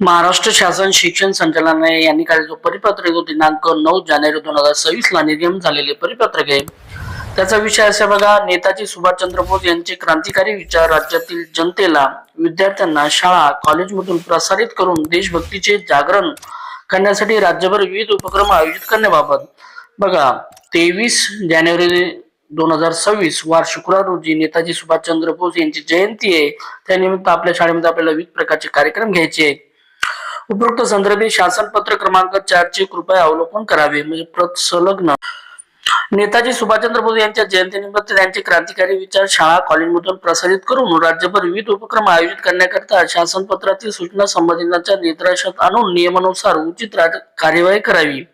महाराष्ट्र शासन शिक्षण संचालनालय यांनी काल जो परिपत्रक जो दिनांक नऊ जानेवारी दोन हजार सव्वीस ला निर्गम झालेले परिपत्रक आहे. त्याचा विषय असा बघा नेताजी सुभाषचंद्र बोस यांचे क्रांतिकारी विचार राज्यातील जनतेला विद्यार्थ्यांना शाळा कॉलेजमधून प्रसारित करून देशभक्तीचे जागरण करण्यासाठी राज्यभर विविध उपक्रम आयोजित करण्याबाबत. बघा तेवीस जानेवारी दोन हजार सव्वीस वार शुक्रवार रोजी नेताजी सुभाषचंद्र बोस यांची जयंती आहे. त्यानिमित्त आपल्या शाळेमध्ये आपल्याला विविध प्रकारचे कार्यक्रम घ्यायचे आहेत. उपरोक्त संदर्भी शासन पत्र क्रमांक चारचे कृपया अवलोकन करावे. म्हणजे प्रत संलग्न नेताजी सुभाषचंद्र बोस यांच्या जयंतीनिमित्त त्यांचे क्रांतिकारी विचार शाळा कॉलेजमधून प्रसारित करून राज्यभर विविध उपक्रम आयोजित करण्याकरता शासन पत्रातील सूचना संबंधितांच्या निदर्शनात आणून नियमानुसार उचित कार्यवाही करावी.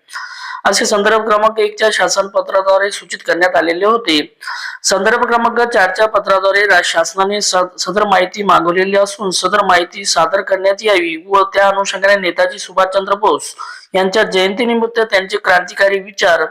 असे संदर्भ क्रमांक एकच्या शासन पत्राद्वारे सूचित करण्यात आलेले होते. संदर्भ क्रमांक चारच्या पत्राद्वारे राज्य शासनाने सदर माहिती मागवलेली असून सदर माहिती सादर करण्यात यावी व त्या अनुषंगाने नेताजी सुभाषचंद्र बोस यांच्या जयंतीनिमित्त त्यांचे क्रांतिकारी विचार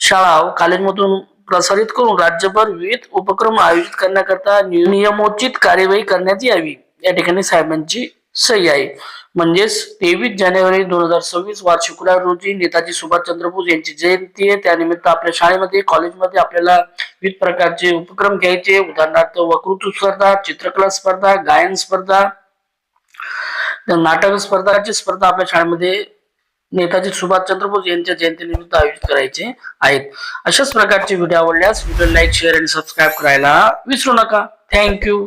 शाळा व कॉलेजमधून प्रसारित करून राज्यभर विविध उपक्रम आयोजित करण्याकरता नियमोचित कार्यवाही करण्यात यावी. या ठिकाणी साहेबांची सही आहे. म्हणजेच तेवीस जानेवारी दोन हजार सव्वीस वार शुक्रवार रोजी नेताजी सुभाषचंद्र बोस यांची जयंती आहे. त्यानिमित्त आपल्या शाळेमध्ये कॉलेजमध्ये आपल्याला विविध प्रकारचे उपक्रम घ्यायचे. उदाहरणार्थ वक्तृत्व स्पर्धा चित्रकला स्पर्धा गायन स्पर्धा नाटक स्पर्धाची स्पर्धा आपल्या शाळेमध्ये नेताजी सुभाषचंद्र बोस यांच्या जयंतीनिमित्त आयोजित करायचे आहेत. अशाच प्रकारचे व्हिडिओ आवडल्यास व्हिडिओ लाईक शेअर आणि सबस्क्राईब करायला विसरू नका. थँक्यू.